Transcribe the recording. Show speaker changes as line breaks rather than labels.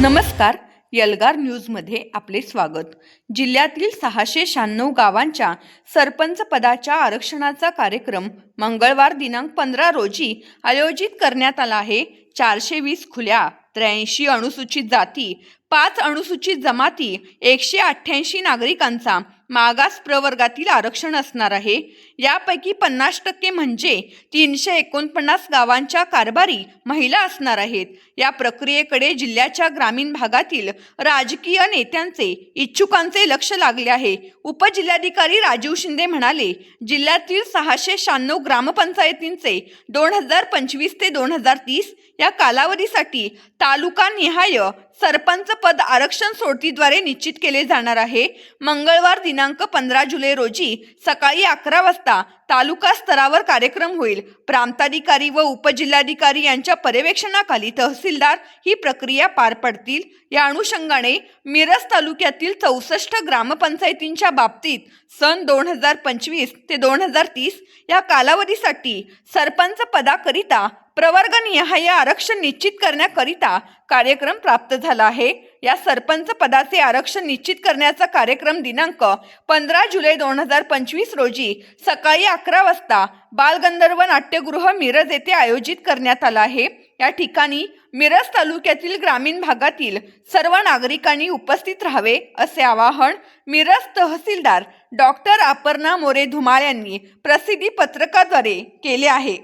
नमस्कार यलगार न्यूजमध्ये आपले स्वागत. जिल्ह्यातील सहाशे शहाण्णव गावांच्या सरपंच पदाच्या आरक्षणाचा कार्यक्रम मंगळवार दिनांक पंधरा रोजी आयोजित करण्यात आला आहे. चारशे वीस खुल्या त्र्याऐंशी अनुसूचित जाती पाच अनुसूचित जमाती एकशे अठ्ठ्याऐंशी नागरिकांचा मागास प्रवर्गातील आरक्षण असणार आहे. यापैकी पन्नास टक्के म्हणजे तीनशे एकोणपन्नास गावांच्या कारभारी महिला असणार आहेत. या प्रक्रियेकडे जिल्ह्याच्या ग्रामीण भागातील राजकीय नेत्यांचे इच्छुकांचे लक्ष लागले आहे. उपजिल्हाधिकारी राजीव शिंदे म्हणाले जिल्ह्यातील सहाशे शहाण्णव ग्रामपंचायतींचे दोन हजार पंचवीस ते दोन हजार तीस या कालावधीसाठी तालुका निहाय सरपंच पद आरक्षण सोडतीद्वारे निश्चित केले जाणार आहे. मंगळवार दिनांक पंधरा जुलै रोजी सकाळी अकरा वाजता तालुका स्तरावर कार्यक्रम होईल. प्रांताधिकारी व उपजिल्हाधिकारी यांच्या पर्यवेक्षणाखाली तहसीलदार ही प्रक्रिया पार पडतील. या अनुषंगाने मिरज तालुक्यातील चौसष्ट ग्रामपंचायतींच्या बाबतीत सन दोन हजार पंचवीस ते दोन हजार तीस या कालावधीसाठी सरपंच पदाकरिता प्रवर्गनिहाय आरक्षण निश्चित करण्याकरिता कार्यक्रम प्राप्त झाला आहे. या सरपंच पदाचे आरक्षण निश्चित करण्याचा कार्यक्रम दिनांक पंधरा जुलै दोन हजार पंचवीस रोजी सकाळी अकरा वाजता बालगंधर्व नाट्यगृह मिरज येथे आयोजित करण्यात आला आहे. या ठिकाणी मिरज तालुक्यातील ग्रामीण भागातील सर्व नागरिकांनी उपस्थित राहावे असे आवाहन मिरज तहसीलदार डॉक्टर अपर्णा मोरे धुमाळ यांनी प्रसिद्धी पत्रकाद्वारे केले आहे.